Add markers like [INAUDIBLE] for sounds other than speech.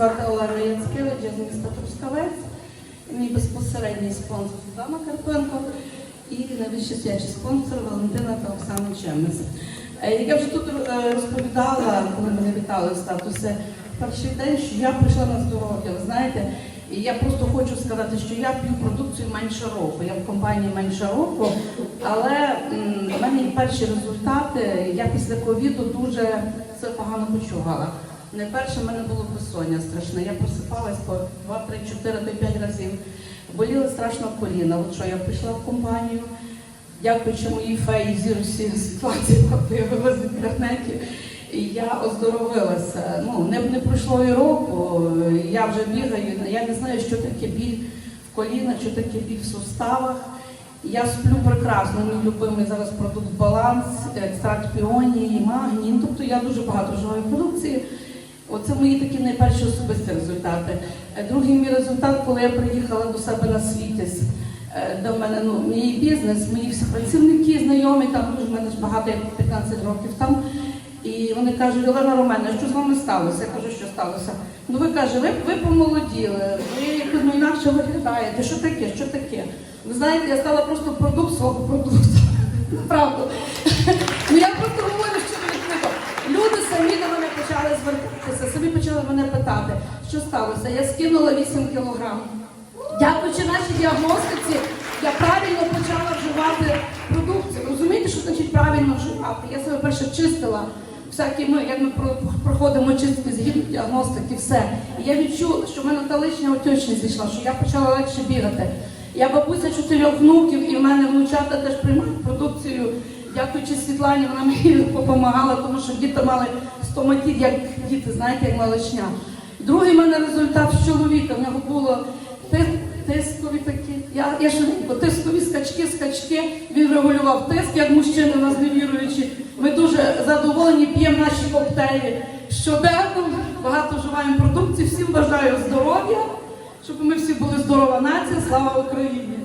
звати Олена Яцкевич, я з міста Трускавець. Мій безпосередній спонсор Світлана Карпенко і найвищий свячий спонсор Валентина та Оксана Чемес. Е, Як я вже тут е, розповідала, коли мене вітали в статусі, перший день, що я прийшла на здоров'я, ви знаєте, і я просто хочу сказати, що я п'ю продукцію менше року. Я в компанії менше року, але в мене перші результати. Я після ковіду дуже це погано почувала. Найперше в мене було безсоння страшне. Я просипалась по 2, 3, 4, то й 5 разів. Боліли страшно коліна. От що я прийшла в компанію, дякуючи моїй феї зірусі ситуації, [LAUGHS] появилась в інтернеті. І я оздоровилася. Ну, не, не пройшло і року, я вже бігаю, я не знаю, що таке біль в колінах, що таке біль в суставах. Я сплю прекрасно, мій любимий зараз продукт баланс, екстракт піонії, магній. Ну, Тобто я дуже багато вживаю продукції. Оце мої такі найперші особисті результати. Е, Другий мій результат, коли я приїхала до себе на світіс, е, де в мене ну, мій бізнес, мої всі працівники, знайомі, там дуже в мене ж багато, як 15 років там. І вони кажуть, Олена Романа, що з вами сталося? Я кажу, що сталося. Ну ви каже, ви, ви помолоділи, ви якось ну, інакше виглядаєте. Що таке? Що таке? Ви знаєте, я стала просто продукт свого продукту. Правда. Ну я просто говорю, що відкрито. Люди самі до мене почали звертатися, самі почали мене питати, що сталося. Я скинула 8 кілограм. Дякуючи нашій діагностиці, я правильно почала вживати продукцію. Розумієте, що значить правильно вживати? Я себе перше чистила. Всякі ми, як ми проходимо чистки згідно діагностики, все. І я відчула, що в мене та лишня отечність зійшла, що я почала легше бігати. Я бабуся чотирьох внуків, і в мене внучата теж приймають продукцію. Дякуючи Світлані, вона мені [LAUGHS] допомагала, тому що діти мали стоматіт, як діти, знаєте, як маличня. Другий в мене результат з чоловіка. В нього було тискові такі. Я, я швидко, тискові скачки, скачки. Він регулював тиск, як мужчини, у нас невіруючі. Ми дуже задоволені, п'ємо наші коктейлі щоденно, багато вживаємо продукції. Всім бажаю здоров'я, щоб ми всі були здорова нація. Слава Україні!